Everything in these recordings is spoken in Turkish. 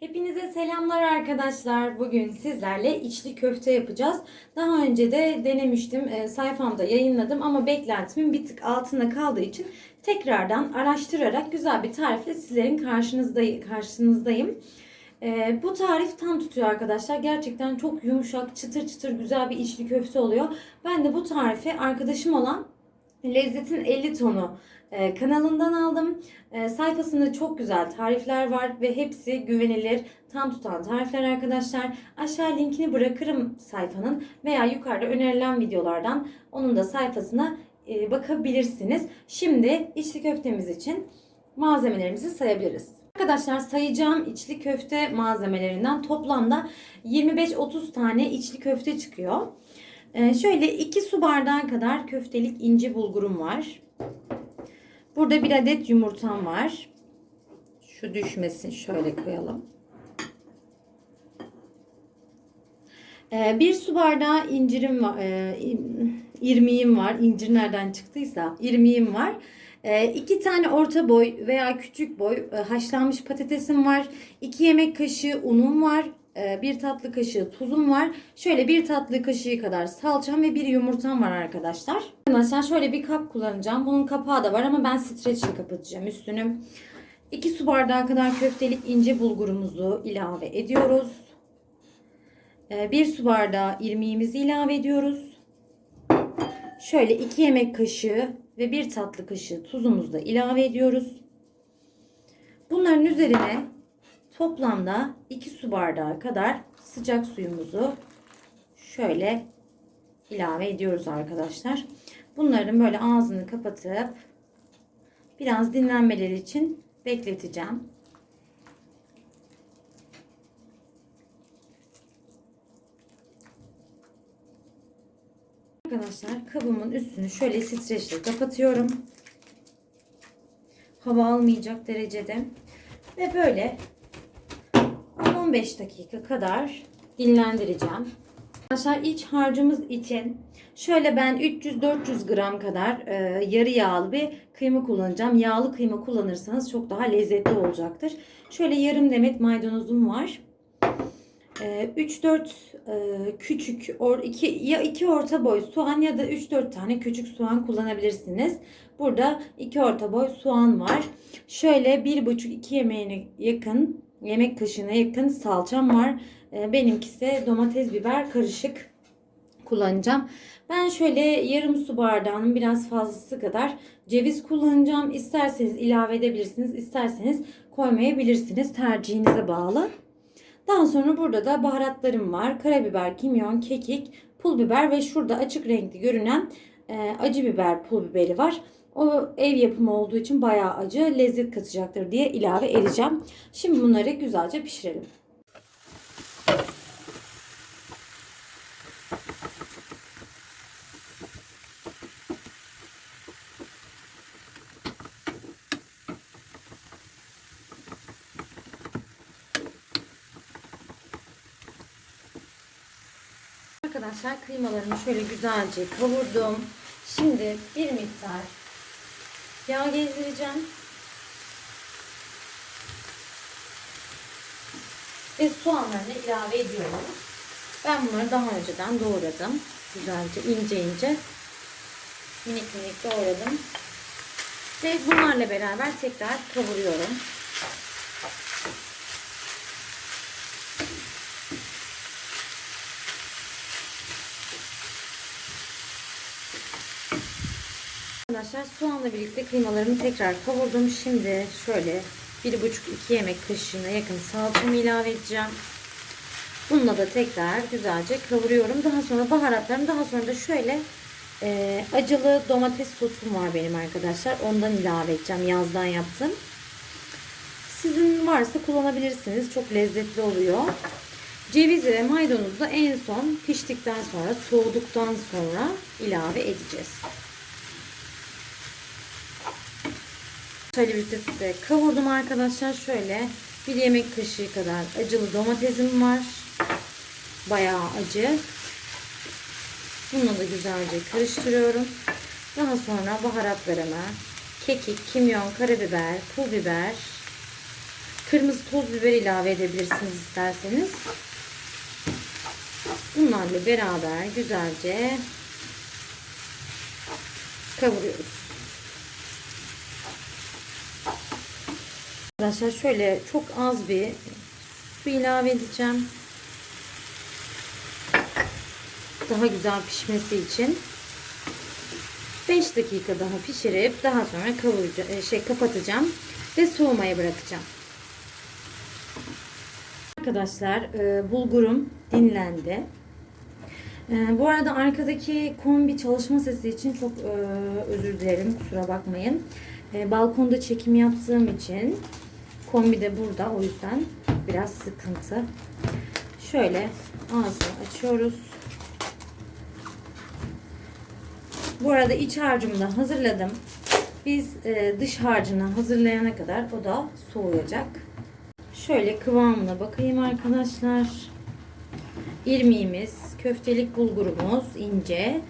Hepinize selamlar arkadaşlar. Bugün sizlerle içli köfte yapacağız. Daha önce de denemiştim. e, sayfamda yayınladım ama beklentimin bir tık altında kaldığı için tekrardan araştırarak güzel bir tarifle sizlerin karşınızda, karşınızdayım. E, bu tarif tam tutuyor arkadaşlar. Gerçekten çok yumuşak, çıtır çıtır güzel bir içli köfte oluyor. Ben de bu tarifi arkadaşım olan Lezzetin 50 tonu e, kanalından aldım. E, sayfasında çok güzel tarifler var ve hepsi güvenilir, tam tutan tarifler arkadaşlar. Aşağı linkini bırakırım sayfanın veya yukarıda önerilen videolardan onun da sayfasına e, bakabilirsiniz. Şimdi içli köftemiz için malzemelerimizi sayabiliriz. Arkadaşlar sayacağım içli köfte malzemelerinden toplamda 25-30 tane içli köfte çıkıyor. Ee, şöyle 2 su bardağı kadar köftelik ince bulgurum var. Burada bir adet yumurtam var. Şu düşmesin şöyle koyalım. Ee, bir su bardağı incirim var. E, irmiğim var. İncir nereden çıktıysa irmiğim var. E, tane orta boy veya küçük boy e, haşlanmış patatesim var. 2 yemek kaşığı unum var. E, bir tatlı kaşığı tuzum var. Şöyle bir tatlı kaşığı kadar salçam ve bir yumurtam var arkadaşlar. Arkadaşlar şöyle bir kap kullanacağım. Bunun kapağı da var ama ben streçle kapatacağım üstünü. 2 su bardağı kadar köftelik ince bulgurumuzu ilave ediyoruz. 1 su bardağı irmiğimizi ilave ediyoruz. Şöyle 2 yemek kaşığı ve 1 tatlı kaşığı tuzumuzu da ilave ediyoruz. Bunların üzerine toplamda 2 su bardağı kadar sıcak suyumuzu şöyle ilave ediyoruz arkadaşlar. Bunların böyle ağzını kapatıp biraz dinlenmeleri için bekleteceğim. Arkadaşlar kabımın üstünü şöyle streçle kapatıyorum. Hava almayacak derecede. Ve böyle 15 dakika kadar dinlendireceğim. Arkadaşlar iç harcımız için şöyle ben 300-400 gram kadar e, yarı yağlı bir kıyma kullanacağım. Yağlı kıyma kullanırsanız çok daha lezzetli olacaktır. Şöyle yarım demet maydanozum var. 3-4 e, küçük or, iki, ya 2 orta boy soğan ya da 3-4 tane küçük soğan kullanabilirsiniz. Burada 2 orta boy soğan var. Şöyle 1,5-2 yemeğine yakın yemek kaşığına yakın salçam var. E, benimkisi domates biber karışık kullanacağım. Ben şöyle yarım su bardağının biraz fazlası kadar ceviz kullanacağım. İsterseniz ilave edebilirsiniz, isterseniz koymayabilirsiniz. Tercihinize bağlı. Daha sonra burada da baharatlarım var. Karabiber, kimyon, kekik, pul biber ve şurada açık renkli görünen e, acı biber pul biberi var. O ev yapımı olduğu için bayağı acı lezzet katacaktır diye ilave edeceğim. Şimdi bunları güzelce pişirelim. Arkadaşlar kıymalarımı şöyle güzelce kavurdum. Şimdi bir miktar yağ gezdireceğim. Ve soğanlarını ilave ediyorum. Ben bunları daha önceden doğradım. Güzelce ince ince minik minik doğradım. Ve bunlarla beraber tekrar kavuruyorum. Arkadaşlar soğanla birlikte kıymalarımı tekrar kavurdum. Şimdi şöyle 1,5-2 yemek kaşığına yakın salçamı ilave edeceğim. Bununla da tekrar güzelce kavuruyorum. Daha sonra baharatlarım daha sonra da şöyle e, acılı domates sosum var benim arkadaşlar. Ondan ilave edeceğim. Yazdan yaptım. Sizin varsa kullanabilirsiniz. Çok lezzetli oluyor. Cevizi ve maydanozu da en son piştikten sonra soğuduktan sonra ilave edeceğiz. Şöyle birlikte kavurdum arkadaşlar. Şöyle bir yemek kaşığı kadar acılı domatesim var. Bayağı acı. Bunu da güzelce karıştırıyorum. Daha sonra baharatlarımı kekik, kimyon, karabiber, pul biber, kırmızı toz biber ilave edebilirsiniz isterseniz. Bunlarla beraber güzelce kavuruyoruz. Arkadaşlar şöyle çok az bir su ilave edeceğim. Daha güzel pişmesi için 5 dakika daha pişirip daha sonra kavuracağım, şey kapatacağım ve soğumaya bırakacağım. Arkadaşlar e, bulgurum dinlendi. E, bu arada arkadaki kombi çalışma sesi için çok e, özür dilerim kusura bakmayın. E, balkonda çekim yaptığım için kombi de burada o yüzden biraz sıkıntı. Şöyle ağzını açıyoruz. Bu arada iç harcımı da hazırladım. Biz e, dış harcını hazırlayana kadar o da soğuyacak. Şöyle kıvamına bakayım arkadaşlar. İrmiğimiz, köftelik bulgurumuz ince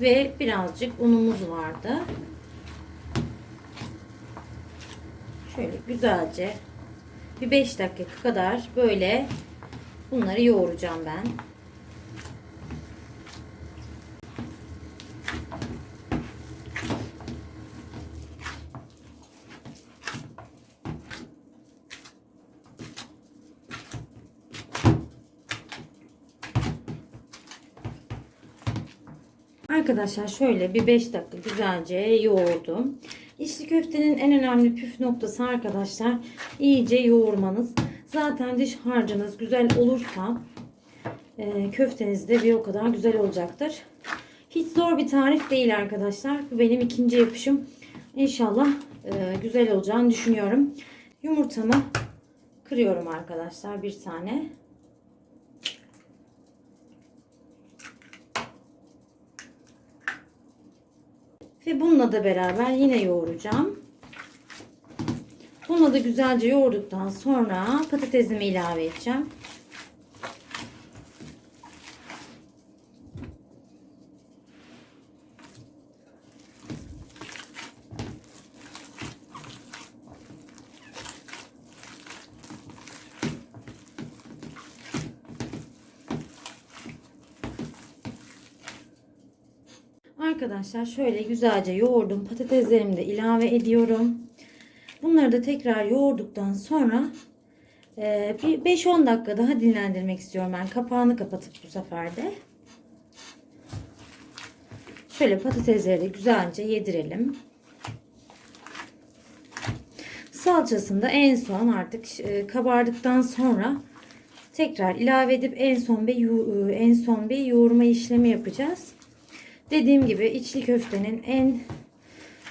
ve birazcık unumuz vardı. Şöyle güzelce bir 5 dakika kadar böyle bunları yoğuracağım ben. Arkadaşlar şöyle bir 5 dakika güzelce yoğurdum. İçli köftenin en önemli püf noktası arkadaşlar iyice yoğurmanız. Zaten diş harcınız güzel olursa e, köfteniz de bir o kadar güzel olacaktır. Hiç zor bir tarif değil arkadaşlar. Bu benim ikinci yapışım. İnşallah e, güzel olacağını düşünüyorum. Yumurtamı kırıyorum arkadaşlar bir tane. Ve bununla da beraber yine yoğuracağım. Bununla da güzelce yoğurduktan sonra patatesimi ilave edeceğim. Arkadaşlar şöyle güzelce yoğurdum. Patateslerimi de ilave ediyorum. Bunları da tekrar yoğurduktan sonra e, bir 5-10 dakika daha dinlendirmek istiyorum ben. Kapağını kapatıp bu sefer de. Şöyle patatesleri de güzelce yedirelim. Salçasını da en son artık e, kabardıktan sonra tekrar ilave edip en son bir e, en son bir yoğurma işlemi yapacağız. Dediğim gibi içli köftenin en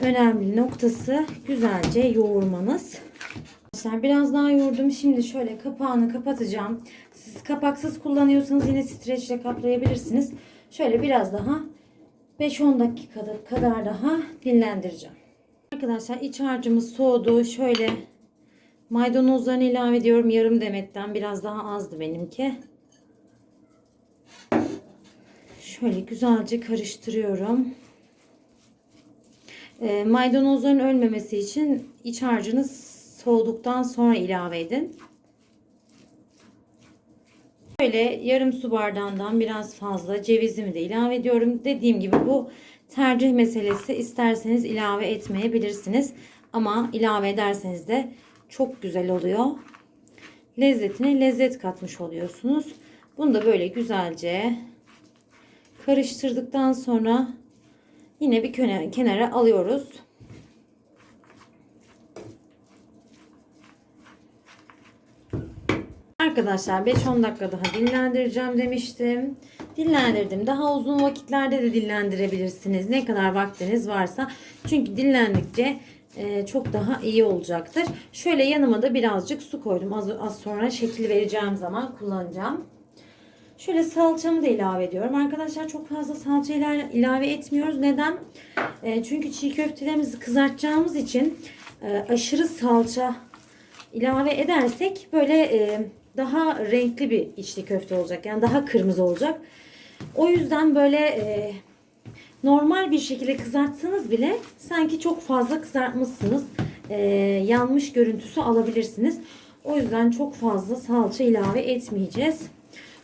önemli noktası güzelce yoğurmanız. Arkadaşlar biraz daha yoğurdum. Şimdi şöyle kapağını kapatacağım. Siz kapaksız kullanıyorsanız yine streçle kaplayabilirsiniz. Şöyle biraz daha 5-10 dakika kadar daha dinlendireceğim. Arkadaşlar iç harcımız soğudu. Şöyle maydanozlarını ilave ediyorum. Yarım demetten biraz daha azdı benimki. Şöyle güzelce karıştırıyorum. E, maydanozların ölmemesi için iç harcınız soğuduktan sonra ilave edin. Böyle yarım su bardağından biraz fazla cevizimi de ilave ediyorum. Dediğim gibi bu tercih meselesi. İsterseniz ilave etmeyebilirsiniz. Ama ilave ederseniz de çok güzel oluyor. Lezzetine lezzet katmış oluyorsunuz. Bunu da böyle güzelce karıştırdıktan sonra yine bir kenara alıyoruz. Arkadaşlar 5-10 dakika daha dinlendireceğim demiştim. Dinlendirdim. Daha uzun vakitlerde de dinlendirebilirsiniz. Ne kadar vaktiniz varsa. Çünkü dinlendikçe e, çok daha iyi olacaktır. Şöyle yanıma da birazcık su koydum. Az, az sonra şekil vereceğim zaman kullanacağım. Şöyle salçamı da ilave ediyorum. Arkadaşlar çok fazla salça ilave etmiyoruz. Neden? E, çünkü çiğ köftelerimizi kızartacağımız için e, aşırı salça ilave edersek böyle e, daha renkli bir içli köfte olacak. Yani daha kırmızı olacak. O yüzden böyle e, normal bir şekilde kızartsanız bile sanki çok fazla kızartmışsınız. Ee, yanmış görüntüsü alabilirsiniz. O yüzden çok fazla salça ilave etmeyeceğiz.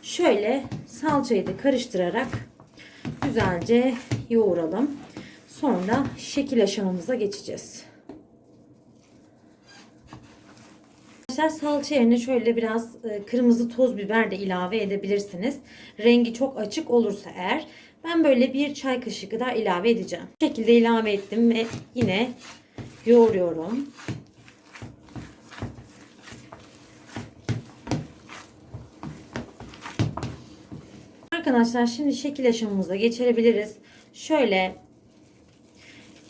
Şöyle salçayı da karıştırarak güzelce yoğuralım. Sonra şekil aşamamıza geçeceğiz. Arkadaşlar salça yerine şöyle biraz e, kırmızı toz biber de ilave edebilirsiniz. Rengi çok açık olursa eğer. Ben böyle bir çay kaşığı kadar ilave edeceğim. Bu şekilde ilave ettim ve yine yoğuruyorum. Arkadaşlar şimdi şekil aşamamıza geçebiliriz. Şöyle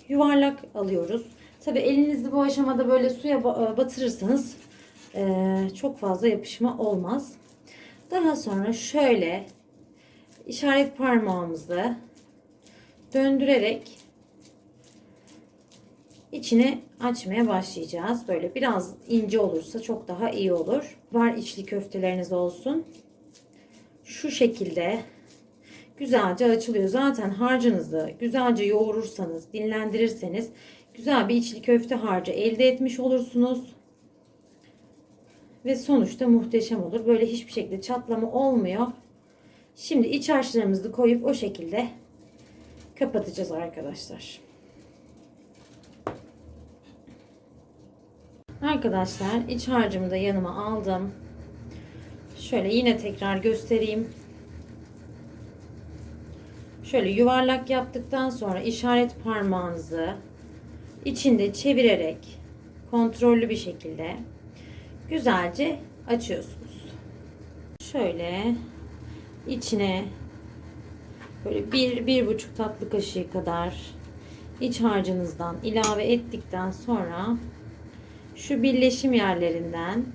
yuvarlak alıyoruz. Tabi elinizi bu aşamada böyle suya batırırsanız ee, çok fazla yapışma olmaz. Daha sonra şöyle işaret parmağımızı döndürerek içini açmaya başlayacağız. Böyle biraz ince olursa çok daha iyi olur. Var içli köfteleriniz olsun. Şu şekilde güzelce açılıyor. Zaten harcınızı güzelce yoğurursanız, dinlendirirseniz güzel bir içli köfte harcı elde etmiş olursunuz. Ve sonuçta muhteşem olur. Böyle hiçbir şekilde çatlama olmuyor. Şimdi iç harçlarımızı koyup o şekilde kapatacağız arkadaşlar. Arkadaşlar iç harcımı da yanıma aldım. Şöyle yine tekrar göstereyim. Şöyle yuvarlak yaptıktan sonra işaret parmağınızı içinde çevirerek kontrollü bir şekilde güzelce açıyorsunuz. Şöyle içine böyle bir, bir buçuk tatlı kaşığı kadar iç harcınızdan ilave ettikten sonra şu birleşim yerlerinden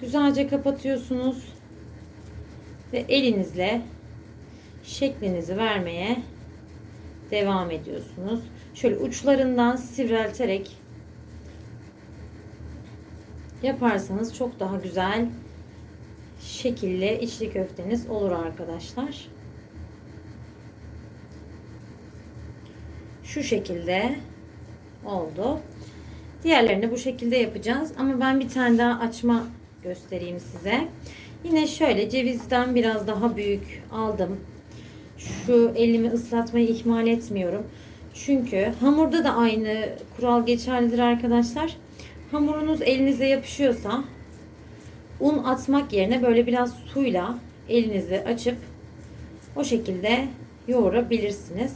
güzelce kapatıyorsunuz ve elinizle şeklinizi vermeye devam ediyorsunuz. Şöyle uçlarından sivrelterek yaparsanız çok daha güzel şekilli içli köfteniz olur arkadaşlar. Şu şekilde oldu. Diğerlerini bu şekilde yapacağız. Ama ben bir tane daha açma göstereyim size. Yine şöyle cevizden biraz daha büyük aldım. Şu elimi ıslatmayı ihmal etmiyorum. Çünkü hamurda da aynı kural geçerlidir arkadaşlar. Hamurunuz elinize yapışıyorsa un atmak yerine böyle biraz suyla elinizi açıp o şekilde yoğurabilirsiniz.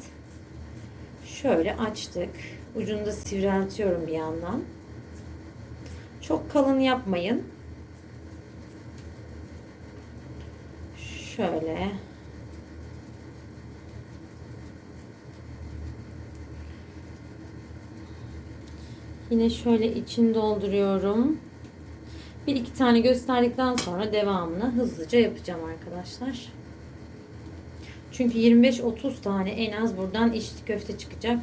Şöyle açtık. Ucunu da sivriltiyorum bir yandan. Çok kalın yapmayın. Şöyle Yine şöyle içini dolduruyorum. Bir iki tane gösterdikten sonra devamını hızlıca yapacağım arkadaşlar. Çünkü 25-30 tane en az buradan içli köfte çıkacak.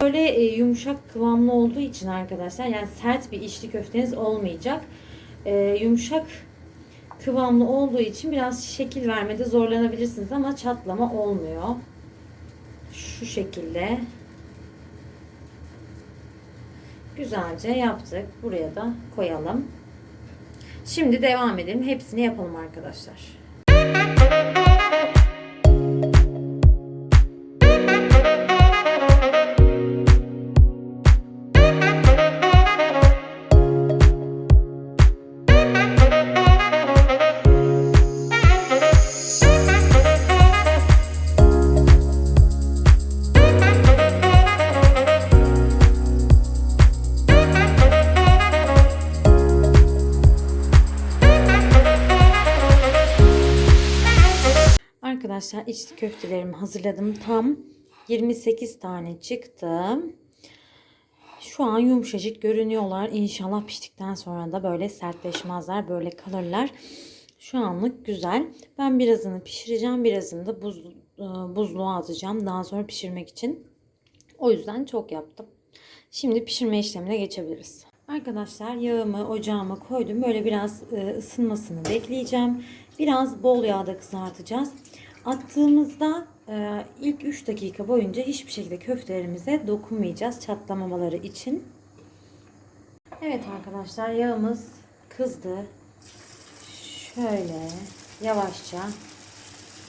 Böyle e, yumuşak kıvamlı olduğu için arkadaşlar yani sert bir içli köfteniz olmayacak. E, yumuşak kıvamlı olduğu için biraz şekil vermede zorlanabilirsiniz ama çatlama olmuyor. Şu şekilde güzelce yaptık. Buraya da koyalım. Şimdi devam edelim. Hepsini yapalım arkadaşlar. İçli köftelerimi hazırladım. Tam 28 tane çıktı. Şu an yumuşacık görünüyorlar. İnşallah piştikten sonra da böyle sertleşmezler. Böyle kalırlar. Şu anlık güzel. Ben birazını pişireceğim. Birazını da buz, e, buzluğa atacağım. Daha sonra pişirmek için. O yüzden çok yaptım. Şimdi pişirme işlemine geçebiliriz. Arkadaşlar yağımı ocağıma koydum. Böyle biraz e, ısınmasını bekleyeceğim. Biraz bol yağda kızartacağız. Attığımızda e, ilk 3 dakika boyunca hiçbir şekilde köftelerimize dokunmayacağız çatlamamaları için. Evet arkadaşlar yağımız kızdı. Şöyle yavaşça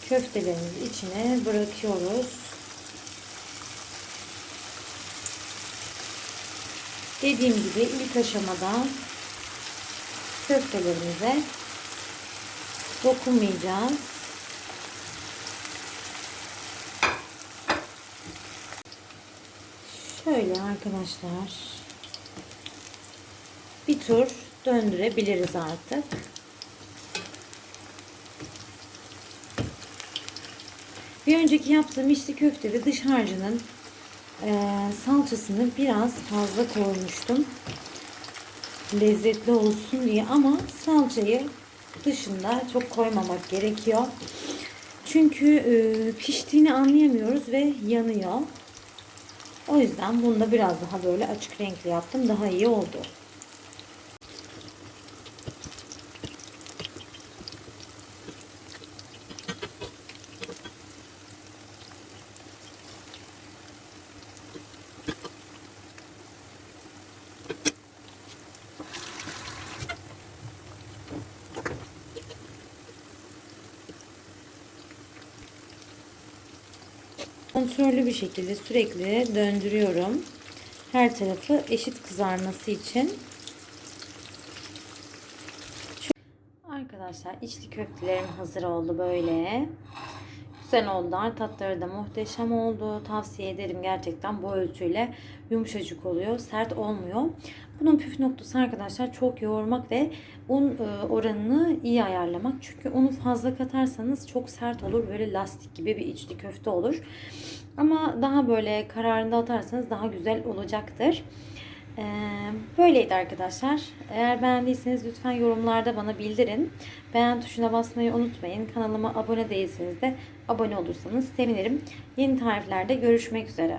köftelerimizi içine bırakıyoruz. Dediğim gibi ilk aşamada köftelerimize dokunmayacağız. Şöyle arkadaşlar bir tur döndürebiliriz artık. Bir önceki yaptığım içli köftede dış harcının e, salçasını biraz fazla koymuştum. Lezzetli olsun diye ama salçayı dışında çok koymamak gerekiyor. Çünkü e, piştiğini anlayamıyoruz ve yanıyor. O yüzden bunu da biraz daha böyle açık renkli yaptım. Daha iyi oldu. Kontrollü bir şekilde sürekli döndürüyorum. Her tarafı eşit kızarması için. Arkadaşlar içli köftelerim hazır oldu böyle. Güzel oldular. Tatları da muhteşem oldu. Tavsiye ederim gerçekten bu ölçüyle yumuşacık oluyor. Sert olmuyor. Bunun püf noktası arkadaşlar çok yoğurmak ve un e, oranını iyi ayarlamak. Çünkü unu fazla katarsanız çok sert olur. Böyle lastik gibi bir içli köfte olur. Ama daha böyle kararında atarsanız daha güzel olacaktır. Ee, böyleydi arkadaşlar. Eğer beğendiyseniz lütfen yorumlarda bana bildirin. Beğen tuşuna basmayı unutmayın. Kanalıma abone değilseniz de abone olursanız sevinirim. Yeni tariflerde görüşmek üzere.